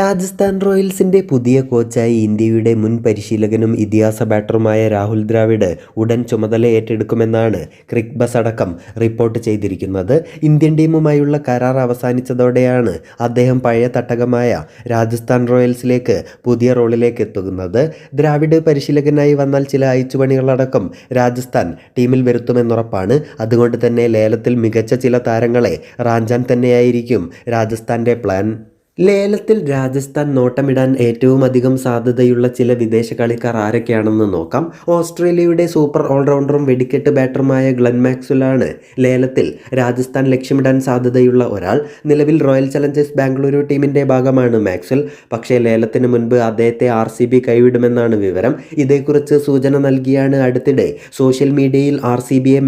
രാജസ്ഥാൻ റോയൽസിന്റെ പുതിയ കോച്ചായി ഇന്ത്യയുടെ മുൻ പരിശീലകനും ഇതിഹാസ ബാറ്ററുമായ രാഹുൽ ദ്രാവിഡ് ഉടൻ ചുമതല ഏറ്റെടുക്കുമെന്നാണ് ക്രിക് ബസ് അടക്കം റിപ്പോർട്ട് ചെയ്തിരിക്കുന്നത്. ഇന്ത്യൻ ടീമുമായുള്ള കരാർ അവസാനിച്ചതോടെയാണ് അദ്ദേഹം പഴയ തട്ടകമായ രാജസ്ഥാൻ റോയൽസിലേക്ക് പുതിയ റോളിലേക്ക് എത്തുന്നത്. ദ്രാവിഡ് പരിശീലകനായി വന്നാൽ ചില അയച്ചുപണികളടക്കം രാജസ്ഥാൻ ടീമിൽ വരുത്തുമെന്നുറപ്പാണ്. അതുകൊണ്ട് തന്നെ ലേലത്തിൽ മികച്ച ചില താരങ്ങളെ റാഞ്ചാൻ തന്നെയായിരിക്കും രാജസ്ഥാന്റെ പ്ലാൻ. ലേലത്തിൽ രാജസ്ഥാൻ നോട്ടമിടാൻ ഏറ്റവും അധികം സാധ്യതയുള്ള ചില വിദേശ കളിക്കാർ ആരൊക്കെയാണെന്ന് നോക്കാം. ഓസ്ട്രേലിയയുടെ സൂപ്പർ ഓൾറൗണ്ടറും വെടിക്കെട്ട് ബാറ്ററുമായ ഗ്ലൻ മാക്സുലാണ് ലേലത്തിൽ രാജസ്ഥാൻ ലക്ഷ്യമിടാൻ സാധ്യതയുള്ള ഒരാൾ. നിലവിൽ റോയൽ ചലഞ്ചേഴ്സ് ബാംഗ്ലൂരു ടീമിന്റെ ഭാഗമാണ് മാക്സ്വൽ. പക്ഷേ ലേലത്തിന് മുൻപ് അദ്ദേഹത്തെ ആർ സി ബി കൈവിടുമെന്നാണ് വിവരം. ഇതേക്കുറിച്ച് സൂചന നൽകിയാണ് അടുത്തിടെ സോഷ്യൽ മീഡിയയിൽ ആർ സി ബിയെ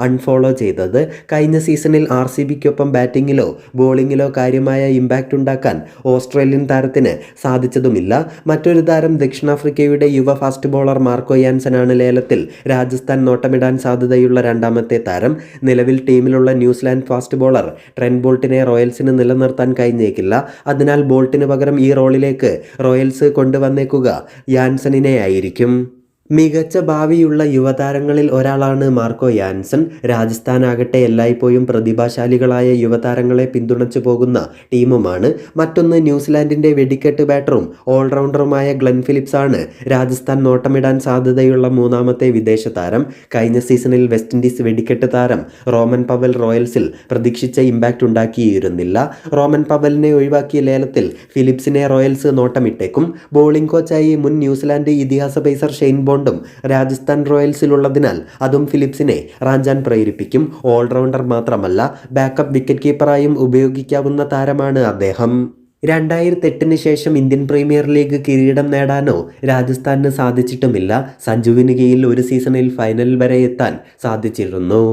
അൺഫോളോ ചെയ്തത്. കഴിഞ്ഞ സീസണിൽ ആർ സി ബിക്കൊപ്പം ബാറ്റിങ്ങിലോ ബോളിങ്ങിലോ കാര്യമായ ഇമ്പാക്റ്റ് ഉണ്ടാക്കാൻ ഓസ്ട്രേലിയൻ താരത്തിന് സാധിച്ചതുമില്ല. മറ്റൊരു താരം ദക്ഷിണാഫ്രിക്കയുടെ യുവ ഫാസ്റ്റ് ബോളർ മാർക്കോ യാൻസനാണ് ലേലത്തിൽ രാജസ്ഥാൻ നോട്ടമിടാൻ സാധ്യതയുള്ള രണ്ടാമത്തെ താരം. നിലവിൽ ടീമിലുള്ള New Zealand fast bowler Trent ബോൾട്ടിനെ റോയൽസിന് നിലനിർത്താൻ കഴിഞ്ഞേക്കില്ല. അതിനാൽ ബോൾട്ടിന് പകരം ഈ റോളിലേക്ക് റോയൽസ് കൊണ്ടുവന്നേക്കുക യാൻസണിനെ ആയിരിക്കും മികച്ച ഭാവിയുള്ള യുവതാരങ്ങളിൽ ഒരാളാണ് മാർക്കോ യാൻസൺ. രാജസ്ഥാനാകട്ടെ എല്ലായ്പ്പോഴും പ്രതിഭാശാലികളായ യുവതാരങ്ങളെ പിന്തുണച്ചു പോകുന്ന ടീമുമാണ്. മറ്റൊന്ന് ന്യൂസിലാൻഡിന്റെ വെടിക്കെട്ട് ബാറ്ററും ഓൾറൗണ്ടറുമായ ഗ്ലെൻ ഫിലിപ്സ് ആണ്. രാജസ്ഥാൻ നോട്ടമിടാൻ സാധ്യതയുള്ള മൂന്നാമത്തെ വിദേശ താരം. കഴിഞ്ഞ സീസണിൽ വെസ്റ്റ് ഇൻഡീസ് വെടിക്കെട്ട് താരം റോമൻ പവൽ റോയൽസിൽ പ്രതീക്ഷിച്ച ഇമ്പാക്റ്റ് ഉണ്ടാക്കിയിരുന്നില്ല. റോമൻ പവലിനെ ഒഴിവാക്കിയ ലേലത്തിൽ ഫിലിപ്സിനെ റോയൽസ് നോട്ടമിട്ടേക്കും. ബോളിംഗ് കോച്ചായി മുൻ ന്യൂസിലാൻഡ് ഇതിഹാസ പേസർ ഷെയ്ൻ ബോണ്ടും രാജസ്ഥാൻ റോയൽസിലുള്ളതിനാൽ അതും ഫിലിപ്സിനെ റാഞ്ചാൻ പ്രേരിപ്പിക്കും. ഓൾറൗണ്ടർ മാത്രമല്ല ബാക്കപ്പ് വിക്കറ്റ് കീപ്പറായും ഉപയോഗിക്കാവുന്ന താരമാണ് അദ്ദേഹം. രണ്ടായിരത്തി എട്ടിന് ശേഷം ഇന്ത്യൻ പ്രീമിയർ ലീഗ് കിരീടം നേടാനോ രാജസ്ഥാന് സാധിച്ചിട്ടുമില്ല. സഞ്ജുവിന് കീഴിൽ ഒരു സീസണിൽ ഫൈനൽ വരെ എത്താൻ സാധിച്ചിരുന്നു.